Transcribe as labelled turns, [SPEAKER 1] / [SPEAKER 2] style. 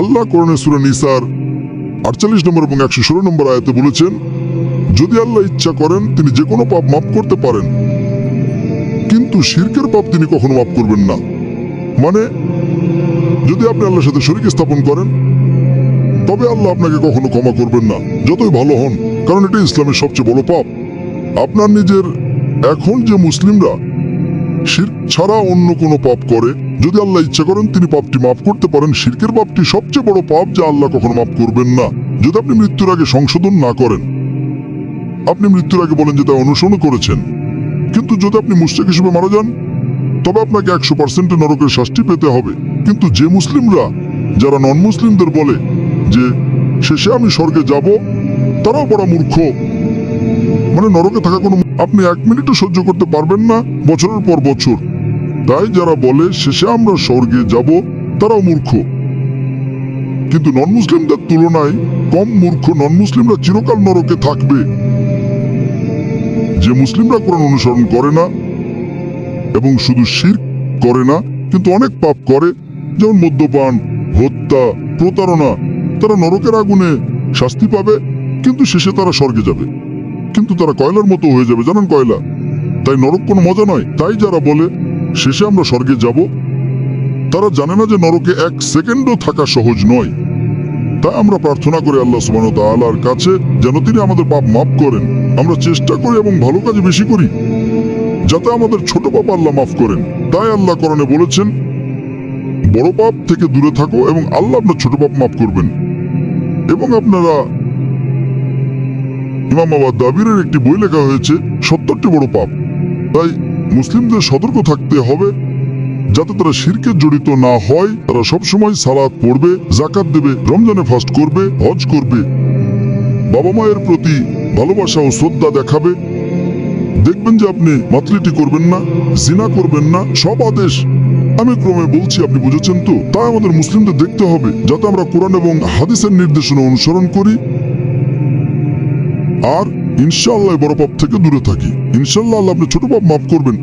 [SPEAKER 1] আল্লাহ করণে সুরা নিসার আটচল্লিশ নম্বর এবং একশো ষোলো নম্বর আয়াতে বলেছেন, যদি আল্লাহ ইচ্ছা করেন, তিনি যে কোনো পাপ মাফ করতে পারেন। কিন্তু শিরকের পাপ তিনি কখনো মাফ করবেন না। মানে যদি আপনি আল্লাহর সাথে শরীক স্থাপন করেন, তবে আল্লাহ আপনাকে কখনো ক্ষমা করবেন না, যতই ভালো হন, কারণ এটা ইসলামের সবচেয়ে বড় পাপ। আপনার নিজের এখন যে মুসলিমরা শির ছাড়া অন্য কোনো পাপ করে। যদি আল্লাহ ইচ্ছা করেন, তিনি পাপটি মাফ করতে পারেন। শিরকের পাপটি সবচেয়ে বড় পাপ যা আল্লাহ কখনো মাফ করবেন না। যদি আপনি মৃত্যুর আগে সংশোধন না করেন, আপনি মৃত্যুর আগে বলেন যে তা অনুসরণ করেছেন। কিন্তু যদি আপনি মুশরিক হিসেবে মারা যান, তবে আপনাকে একশো পার্সেন্টে নরকের শাস্তি পেতে হবে। কিন্তু যে মুসলিমরা, যারা নন মুসলিমদের বলে যে, শেষে আমি স্বর্গে যাব, তারাও বড় মূর্খ। মানে নরকে থাকা কোনো আপনি এক মিনিটও সহ্য করতে পারবেন না বছরের পর বছর। তাই যারা বলে, শেষে আমরা স্বর্গে যাব তারাও মূর্খ। কিন্তু নন মুসলিমদের তুলনায় কম মূর্খ নন মুসলিমরা চিরকাল নরকে থাকবে। যে মুসলিমরা কোরআন অনুসরণ করে না এবং শুধু শির করে না, কিন্তু অনেক পাপ করে, যেমন মদ্যপান, হত্যা, প্রতারণা, তারা নরকের আগুনে শাস্তি পাবে, কিন্তু শেষে তারা স্বর্গে যাবে। কিন্তু তারা কয়লার মতো হয়ে যাবে, জানেন কয়লা? তাই নরক কোনো মজা নয়। তাই যারা বলে, শেষে আমরা স্বর্গে যাব, তারা জানে না যে নরকে এক সেকেন্ডও থাকা সহজ নয়। তাই আমরা প্রার্থনা করি আল্লাহ সুবাহ তাআলার কাছে, যেন তিনি আমাদের পাপ মাফ করেন। আমরা চেষ্টা করি এবং ভালো কাজে বেশি করি, যাতে আমাদের ছোট পাপ আল্লাহ মাফ করেন। তাই আল্লাহ করণে বলেছেন, বড় পাপ থেকে দূরে থাকো এবং আল্লাহ আপনার ছোট পাপ মাফ করবেন। এবং আপনারা ইমাম আবাদ দাবিরের একটি বই লেখা হয়েছে, সত্তরটি বড় পাপ। তাই মুসলিমদের সতর্ক থাকতে হবে, যাতে তারা শিরকে জড়িত না হয়, তারা সবসময় সালাদ পড়বে জাকাত দেবে, রমজানে ফাস্ট করবে, হজ করবে। বাবা মায়ের প্রতি ভালোবাসা ও শ্রদ্ধা দেখাবে। দেখবেন যে আপনি মাতলিটি করবেন না, জিনা করবেন না, সব আদেশ আমি ক্রমে বলছি, আপনি বুঝেছেন তো? তাই আমাদের মুসলিমদের দেখতে হবে, যাতে আমরা কোরআন এবং হাদিসের নির্দেশনা অনুসরণ করি আর ইনশাল্লাহ বড় পাপ থেকে দূরে থাকি। ইনশাল্লাহ আল্লাহ আপনি ছোট পাপ মাফ করবেন।